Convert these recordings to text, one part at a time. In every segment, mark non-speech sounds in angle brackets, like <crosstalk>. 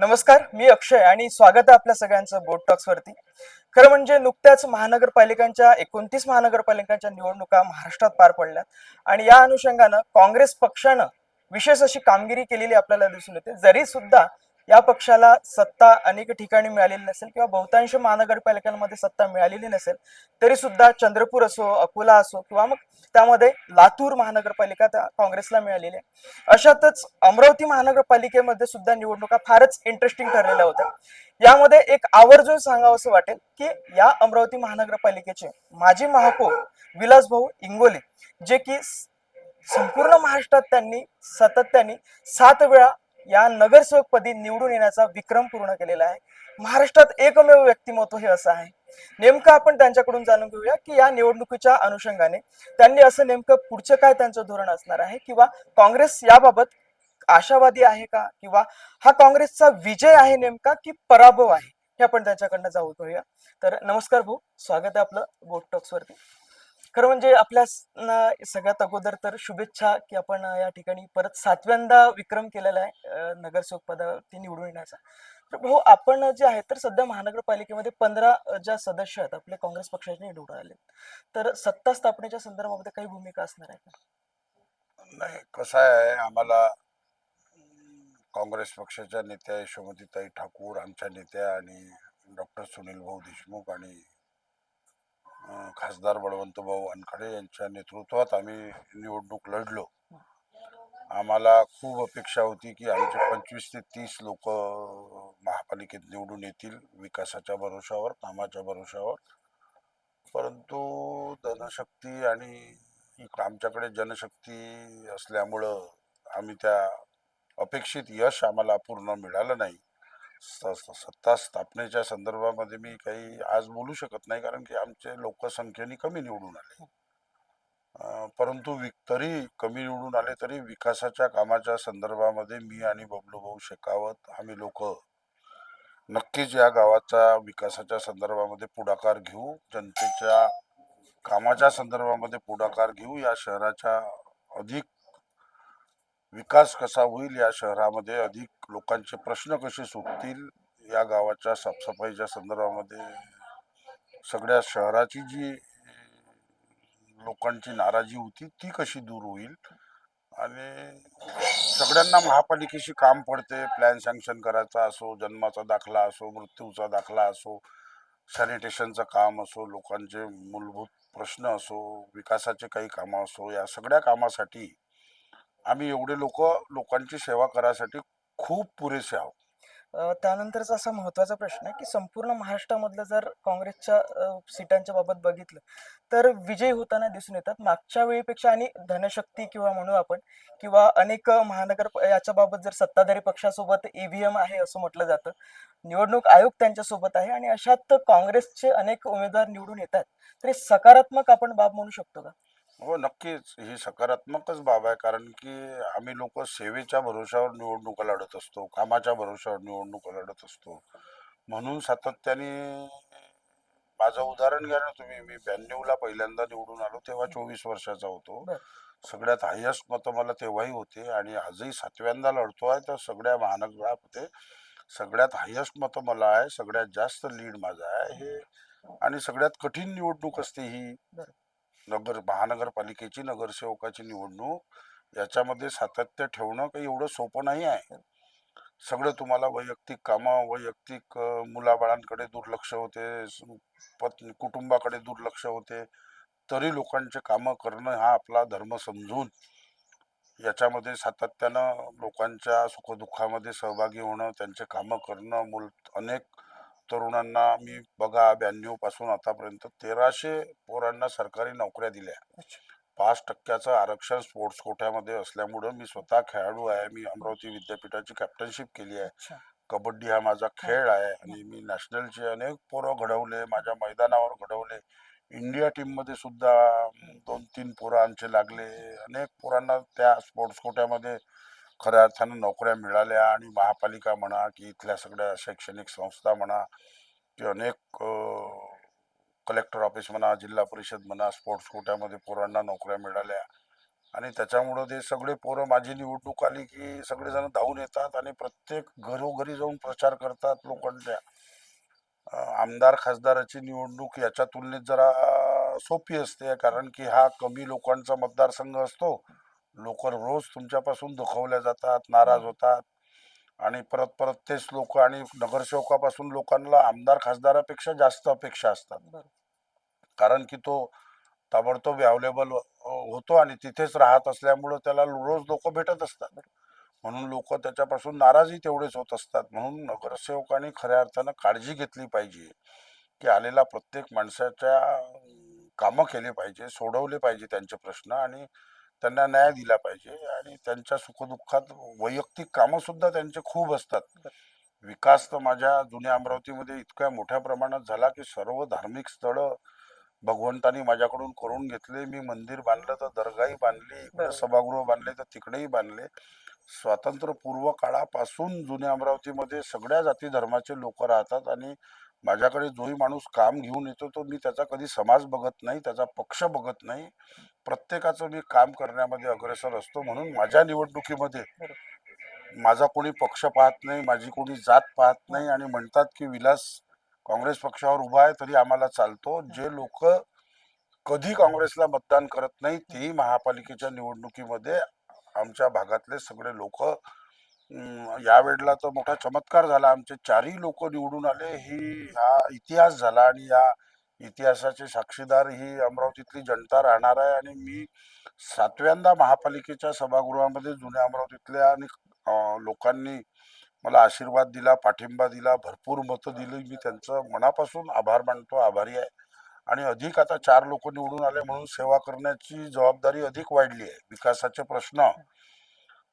नमस्कार मी अक्षय आणि स्वागत आहे आपल्या सगळ्यांचं बोट टॉक्स वरती. खरं म्हणजे नुकत्याच महानगरपालिकांच्या एकोणतीस महानगरपालिकांच्या निवडणुका महाराष्ट्रात पार पडल्या आणि या अनुषंगानं काँग्रेस पक्षानं विशेष अशी कामगिरी केलेली आपल्याला दिसून येते. जरी सुद्धा या पक्षाला सत्ता अनेक ठिकाणी मिळालेली नसेल किंवा बहुतांश महानगरपालिकांमध्ये सत्ता मिळालेली नसेल तरी सुद्धा चंद्रपूर असो अकोला असो किंवा मग त्यामध्ये लातूर महानगरपालिका त्या काँग्रेसला मिळालेली आहे. अशातच अमरावती महानगरपालिकेमध्ये सुद्धा निवडणुका फारच इंटरेस्टिंग ठरलेल्या होत्या. यामध्ये एक आवर्जून सांगावं असं वाटेल की या अमरावती महानगरपालिकेचे माजी महापौर विलास भाऊ इंगोले जे की संपूर्ण महाराष्ट्रात त्यांनी सातत्याने सात वेळा या नगरसेवकपदी निवडून येण्याचा विक्रम पूर्ण केलेला आहे. महाराष्ट्रात एकमेव व्यक्तिमत्व हे असं आहे. नेमकं आपण त्यांच्याकडून जाणून घेऊया की या निवडणुकीच्या अनुषंगाने त्यांनी असं नेमकं पुढचं काय त्यांचं धोरण असणार आहे किंवा काँग्रेस याबाबत आशावादी आहे का? किंवा हा काँग्रेसचा विजय आहे नेमका की पराभव आहे? हे आपण त्यांच्याकडनं जाऊ घेऊया तर नमस्कार भाऊ स्वागत आहे आपलं बोट टॉक्स वरती खरं म्हणजे आपल्या सगळ्यात अगोदर तर शुभेच्छा की आपण या ठिकाणी परत सातव्यांदा विक्रम केलेला आहे नगरसेवक पदावरती निवडून येण्याचा. तर भाऊ आपण जे आहे तर सध्या महानगरपालिकेमध्ये पंधरा ज्या सदस्य आहेत आपले काँग्रेस पक्षाचे निवडून आले तर सत्ता स्थापनेच्या संदर्भामध्ये काही भूमिका असणार आहे का? नाही कसं आहे आम्हाला काँग्रेस पक्षाच्या नेत्या यशोमतीताई ठाकूर आमच्या नेत्या आणि डॉक्टर सुनील भाऊ देशमुख आणि खासदार बळवंत भाऊ वानखडे यांच्या नेतृत्वात आम्ही निवडणूक लढलो. आम्हाला खूप अपेक्षा होती की आमचे पंचवीस ते तीस लोक महापालिकेत निवडून येतील विकासाच्या भरोशावर कामाच्या भरोशावर. परंतु धनशक्ती आणि इकडं आमच्याकडे जनशक्ती असल्यामुळं आम्ही त्या अपेक्षित यश आम्हाला पूर्ण मिळालं नाही. सत्ता स्थापनेच्या संदर्भामध्ये मी काही आज बोलू शकत नाही कारण की आमचे लोकसंख्येने कमी निवडून आले. परंतु वि- तरी कमी निवडून आले तरी विकासाच्या कामाच्या संदर्भामध्ये मी आणि बबलूभाऊ शेकावत आम्ही लोक नक्कीच या गावाचा विकासाच्या संदर्भामध्ये पुढाकार घेऊ जनतेच्या कामाच्या संदर्भामध्ये पुढाकार घेऊ या शहराच्या अधिक विकास कसा होईल या शहरामध्ये? अधिक लोकांचे प्रश्न कसे सुटतील या गावाच्या साफसफाईच्या संदर्भामध्ये? सगळ्या शहराची जी लोकांची नाराजी होती ती कशी दूर होईल? आणि सगळ्यांना महापालिकेशी काम पडते. प्लॅन सँक्शन करायचा असो जन्माचा दाखला असो मृत्यूचा दाखला असो सॅनिटेशनचं काम असो लोकांचे मूलभूत प्रश्न असो विकासाचे काही कामं असो या सगळ्या कामासाठी आम्ही एवढे लोक लोकांची सेवा करायसाठी खूप पुरेसे आहोत. अ, त्यानंतरचा असा महत्त्वाचा प्रश्न आहे की संपूर्ण महाराष्ट्रामधलं जर काँग्रेसच्या अ, सीटांच्या बाबत बघितलं तर विजयी होताना दिसून येतात. मागच्या वेळीपेक्षा आणि धनशक्ती किंवा म्हणू आपण किंवा अनेक महानगर याच्या बाबत जर सत्ताधारी पक्षासोबत ईव्हीएम आहे असं म्हटलं जातं निवडणूक आयोग त्यांच्यासोबत आहे आणि अशात काँग्रेसचे अनेक उमेदवार निवडून येतात तर हे सकारात्मक आपण बाब म्हणू शकतो का? हो नक्कीच. ही सकारात्मकच बाब आहे. कारण की आम्ही लोक सेवेच्या भरोशावर निवडणुका लढत असतो कामाच्या भरोशावर निवडणुका लढत असतो. म्हणून सातत्याने माझं उदाहरण घ्या ना तुम्ही. मी ब्याण्णवला पहिल्यांदा निवडून आलो तेव्हा चोवीस वर्षाचा होतो. बर. सगळ्यात हायेस्ट मतं मला तेव्हाही होते आणि आजही सातव्यांदा लढतोय तर सगळ्या महानगरामध्ये सगळ्यात हायेस्ट मतं मला आहे. सगळ्यात जास्त लीड माझा आहे. हे. आणि सगळ्यात कठीण निवडणूक असते ही. बर. नगर महानगरपालिकेची नगरसेवकाची निवडणूक याच्यामध्ये सातत्य ठेवणं काही एवढं सोपं नाही आहे. सगळं तुम्हाला वैयक्तिक कामं वैयक्तिक मुलाबाळांकडे दुर्लक्ष होते पत्नी कुटुंबाकडे दुर्लक्ष होते. तरी लोकांचे कामं करणं हा आपला धर्म समजून याच्यामध्ये सातत्यानं लोकांच्या सुखदुःखामध्ये सहभागी होणं त्यांचे कामं करणं मूल अनेक तरुणांना मी बघा ब्याण्णवपासून आतापर्यंत तेराशे पोरांना सरकारी नोकऱ्या दिल्या. पाच टक्क्याचं आरक्षण स्पोर्ट्स कोट्यामध्ये असल्यामुळं मी स्वतः खेळाडू आहे. मी अमरावती विद्यापीठाची कॅप्टनशिप केली आहे. कबड्डी हा माझा खेळ आहे आणि मी नॅशनलचे अनेक पोरं घडवले माझ्या मैदानावर घडवले. इंडिया टीममध्ये सुद्धा दोन तीन पोरं आमचे लागले. अनेक पोरांना त्या स्पोर्ट्स कोट्यामध्ये खऱ्या अर्थानं नोकऱ्या मिळाल्या आणि महापालिका म्हणा की इथल्या सगळ्या शैक्षणिक संस्था म्हणा की अनेक कलेक्टर ऑफिस म्हणा जिल्हा परिषद म्हणा स्पोर्ट्स कोट्यामध्ये पोरांना नोकऱ्या मिळाल्या. आणि त्याच्यामुळं ते सगळे पोरं माझी निवडणूक आली की सगळेजण धावून येतात आणि प्रत्येक घरोघरी जाऊन प्रचार करतात लोकांच्या. आमदार खासदाराची निवडणूक याच्या तुलनेत जरा सोपी असते कारण की हा कमी लोकांचा मतदारसंघ असतो. लोक रोज तुमच्यापासून दुखवल्या जातात नाराज होतात. आणि परत परत तेच लोक आणि नगरसेवकापासून लोकांना आमदार खासदारापेक्षा जास्त अपेक्षा असतात. कारण की तो ताबडतोब अवेलेबल होतो आणि तिथेच राहत असल्यामुळं त्याला रोज लोक भेटत असतात. म्हणून लोक त्याच्यापासून नाराजही तेवढेच होत असतात. म्हणून नगरसेवकांनी खऱ्या अर्थानं काळजी घेतली पाहिजे की आलेल्या प्रत्येक माणसाच्या कामं केले पाहिजे सोडवले पाहिजे त्यांचे प्रश्न आणि त्यांना न्याय दिला पाहिजे आणि त्यांच्या सुखदुःखात वैयक्तिक कामं सुद्धा त्यांचे खूप असतात. विकास तर माझ्या जुन्या अमरावतीमध्ये इतक्या मोठ्या प्रमाणात झाला की सर्व धार्मिक स्थळं भगवंतानी माझ्याकडून करून घेतले. मी मंदिर बांधलं तर दर्गाही बांधली इकडे. सभागृह बांधले तर तिकडेही बांधले. स्वातंत्र्यपूर्व काळापासून जुन्या अमरावतीमध्ये सगळ्या जाती धर्माचे लोक राहतात आणि माझ्याकडे जोही माणूस काम घेऊन येतो तो मी त्याचा कधी समाज बघत नाही त्याचा पक्ष बघत नाही. प्रत्येकाचं मी काम करण्यामध्ये अग्रेसर असतो म्हणून माझ्या निवडणुकीमध्ये माझा कोणी पक्ष पाहत नाही माझी कोणी जात पाहत नाही आणि म्हणतात की विलास काँग्रेस पक्षावर उभा आहे तरी आम्हाला चालतो. जे लोक कधी काँग्रेसला मतदान करत नाही तेही महापालिकेच्या निवडणुकीमध्ये आमच्या भागातले सगळे लोक यावेळेला तर मोठा चमत्कार झाला. आमचे चारही लोक निवडून आले. ही हा इतिहास झाला आणि या इतिहासाचे साक्षीदार ही अमरावतीतली जनता राहणार आहे. आणि मी सातव्यांदा महापालिकेच्या सभागृहामध्ये जुन्या अमरावतीतल्या आणि लोकांनी मला आशीर्वाद दिला पाठिंबा दिला भरपूर मतं दिली. मी त्यांचं मनापासून आभार मानतो आभारी आहे. आणि अधिक आता चार लोक निवडून आले म्हणून सेवा करण्याची जबाबदारी अधिक वाढली आहे. विकासाचे प्रश्न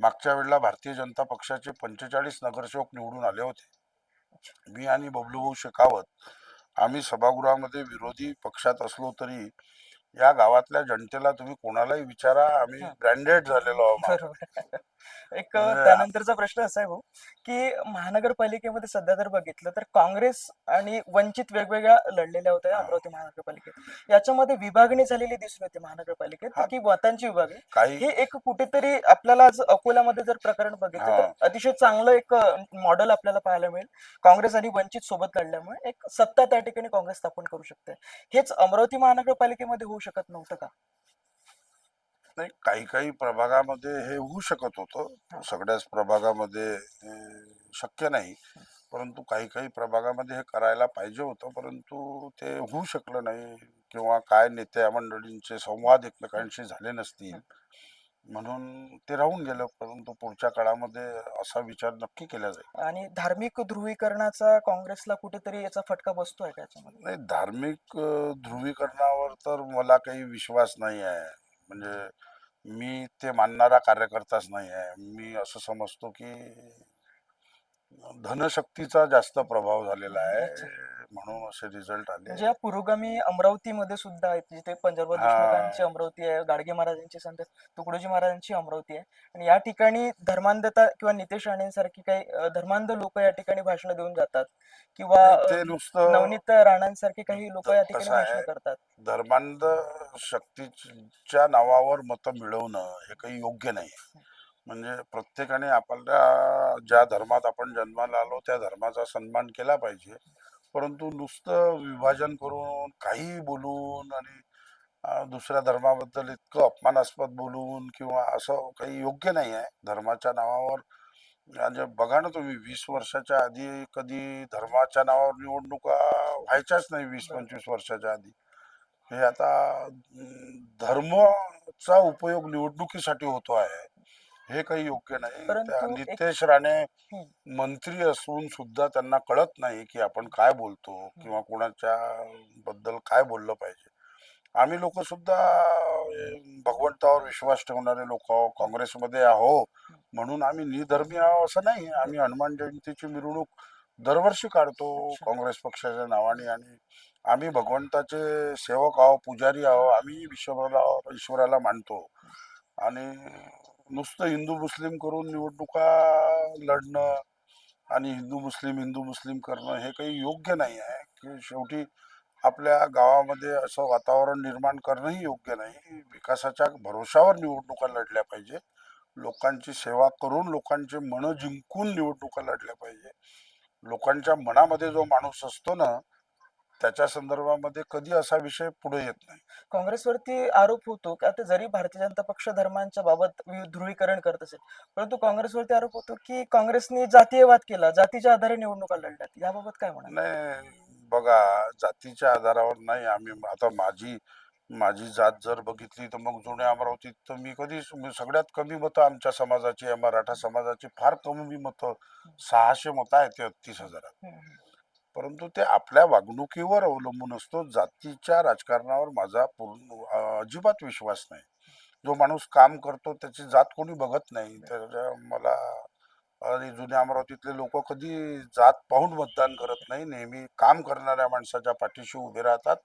मागच्या वेळेला भारतीय जनता पक्षाचे पंचेचाळीस नगरसेवक निवडून आले होते. मी आणि बबलूभाऊ शेखावत आम्ही सभागृहामध्ये विरोधी पक्षात असलो तरी या गावातल्या जनतेला तुम्ही कोणालाही विचारा आम्ही. ब्रँडेड झालेलो आहोत <laughs> एक म्हणजे- त्यानंतरचा प्रश्न असा आहे भाऊ की महानगरपालिकेमध्ये सध्या जर बघितलं तर काँग्रेस आणि वंचित वेगवेगळ्या लढलेल्या होत्या. अमरावती महानगरपालिकेत याच्यामध्ये विभागणी झालेली दिसून येते महानगरपालिकेत. की मतांची विभागणी काही हे एक कुठेतरी आपल्याला आज अकोल्यामध्ये जर प्रकरण बघितलं. तर अतिशय चांगलं एक मॉडेल आपल्याला पाहायला मिळेल काँग्रेस आणि वंचित सोबत लढल्यामुळे एक सत्ता त्या ठिकाणी काँग्रेस स्थापन करू शकते हेच अमरावती महानगरपालिकेमध्ये होऊ शकत नव्हतं का? नाही काही काही प्रभागामध्ये हे होऊ शकत. होतं. सगळ्याच प्रभागामध्ये शक्य नाही. परंतु काही काही प्रभागामध्ये हे करायला पाहिजे होतं. परंतु ते होऊ शकलं नाही किंवा काय नेत्या मंडळींचे संवाद एकमेकांशी झाले नसतील. म्हणून ते राहून गेलं परंतु पुढच्या काळामध्ये असा विचार नक्की केला जाईल. आणि धार्मिक ध्रुवीकरणाचा काँग्रेसला कुठेतरी याचा फटका बसतोय का याच्यामध्ये? नाही धार्मिक ध्रुवीकरणावर तर मला काही विश्वास नाही आहे. म्हणजे मी ते मानणारा कार्यकर्ताच नाही आहे. मी असं समजतो की धनशक्तीचा जास्त प्रभाव झालेला आहे. म्हणून असे रिझल्ट आले म्हणजे या पुरोगामी अमरावतीमध्ये सुद्धा आहेत जिथे पंजाबराव हा. देशमुखांची अमरावती आहे गाडगे महाराजांची संत तुकडोजी महाराजांची अमरावती आहे आणि या ठिकाणी धर्मांधता किंवा नितेश राणेंसारखी काही धर्मांध लोक या ठिकाणी भाषण देऊन जातात किंवा अ, ते नुसतं नवनीत राणांसारखे काही लोक या ठिकाणी? भाषण करतात धर्मांध शक्तीच्या नावावर मतं मिळवणं हे काही योग्य नाही म्हणजे प्रत्येकाने आपल्या ज्या धर्मात आपण जन्माला आलो त्या धर्माचा सन्मान केला पाहिजे. परंतु नुसतं विभाजन करून काही बोलून आणि दुसऱ्या धर्माबद्दल इतकं अपमानास्पद बोलून किंवा असं काही योग्य नाही आहे. धर्माच्या नावावर म्हणजे बघा ना तुम्ही वीस वर्षाच्या आधी कधी धर्माच्या नावावर निवडणुका व्हायच्याच नाही वीस. पंचवीस वर्षाच्या आधी. हे आता धर्मचा उपयोग निवडणुकीसाठी होतो आहे. हे काही योग्य नाही. त्या परंतु एक- नितेश राणे. मंत्री असून सुद्धा त्यांना कळत नाही की आपण काय बोलतो किंवा कोणाच्या बद्दल काय बोललं पाहिजे. आम्ही लोक सुद्धा अं, भगवंतावर विश्वास ठेवणारे लोक आहो काँग्रेसमध्ये आहो. म्हणून आम्ही निधर्मी आहो असं नाही. आम्ही हनुमान जयंतीची मिरवणूक दरवर्षी काढतो अच्छा. काँग्रेस पक्षाच्या नावाने आणि आम्ही भगवंताचे सेवक आहो पुजारी आहो आम्ही ईश्वराला ईश्वराला मानतो. आणि नुसतं हिंदू मुस्लिम करून निवडणुका लढणं आणि हिंदू मुस्लिम हिंदू मुस्लिम करणं हे काही योग्य नाही आहे. की शेवटी आपल्या गावामध्ये असं वातावरण निर्माण करणंही योग्य नाही. विकासाच्या भरोशावर निवडणुका लढल्या पाहिजे. लोकांची सेवा करून लोकांचे मनं जिंकून निवडणुका लढल्या पाहिजे. लोकांच्या मनामध्ये जो माणूस असतो ना त्याच्या संदर्भामध्ये कधी असा विषय पुढे येत नाही. काँग्रेसवरती आरोप होतो की आता जरी भारतीय जनता पक्ष धर्मांच्या बाबत ध्रुवीकरण करत असेल परंतु काँग्रेसवरती आरोप होतो की काँग्रेसने जातीयवाद केला जातीच्या आधारे निवडणुका लढल्यात. याबाबत काय म्हणा नाही बघा जातीच्या आधारावर नाही आम्ही आता माझी माझी जात जर बघितली तर मग जुन्या अमरावतीत तर मी कधीच मी सगळ्यात कमी मतं आमच्या समाजाची मराठा समाजाची फार कमी मतं सहाशे मतं आहेत ते तीस हजारात. परंतु ते आपल्या वागणुकीवर अवलंबून असतो. जातीच्या राजकारणावर माझा पूर्ण अजिबात विश्वास नाही. जो माणूस काम करतो त्याची जात कोणी बघत नाही. तर मला आणि जुन्या अमरावतीतले लोक कधी जात पाहून मतदान करत नाही. नेहमी काम करणाऱ्या माणसाच्या पाठीशी उभे राहतात.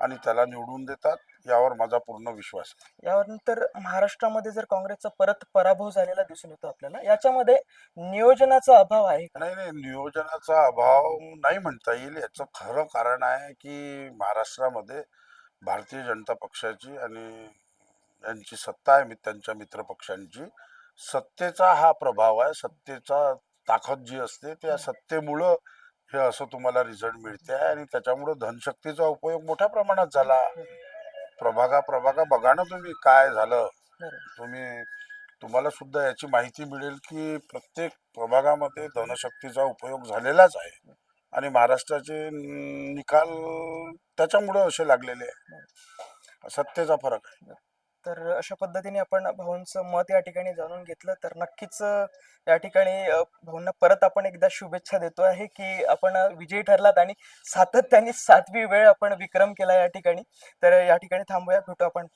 आणि त्याला निवडून देतात यावर माझा पूर्ण विश्वास आहे. यानंतर महाराष्ट्रामध्ये जर काँग्रेसचा परत पराभव झालेला दिसून येतो आपल्याला याच्यामध्ये नियोजनाचा अभाव आहे नाही नाही नियोजनाचा अभाव नाही म्हणता येईल. याचं खरं कारण आहे की महाराष्ट्रामध्ये भारतीय जनता पक्षाची आणि यांची सत्ता आहे मी त्यांच्या मित्र पक्षांची सत्तेचा हा प्रभाव आहे. सत्तेचा ताकद जी असते त्या सत्तेमुळं हे असं तुम्हाला रिझल्ट मिळते आणि त्याच्यामुळं धनशक्तीचा उपयोग मोठ्या प्रमाणात झाला. प्रभागा प्रभागा बघा ना तुम्ही काय झालं. तुम्ही तुम्हाला सुद्धा याची माहिती मिळेल की प्रत्येक प्रभागामध्ये धनशक्तीचा उपयोग झालेलाच आहे. आणि महाराष्ट्राचे निकाल त्याच्यामुळे असे लागलेले आहे. सत्तेचा फरक आहे. तर अशा पद्धतीने आपण भाऊंचं मत या ठिकाणी जाणून घेतलं. तर नक्कीच या ठिकाणी भाऊंना परत आपण एकदा शुभेच्छा देतो आहे की आपण विजयी ठरलात आणि सातत्याने सातवी वेळ आपण विक्रम केला या ठिकाणी. तर या ठिकाणी थांबूया भेटू आपण.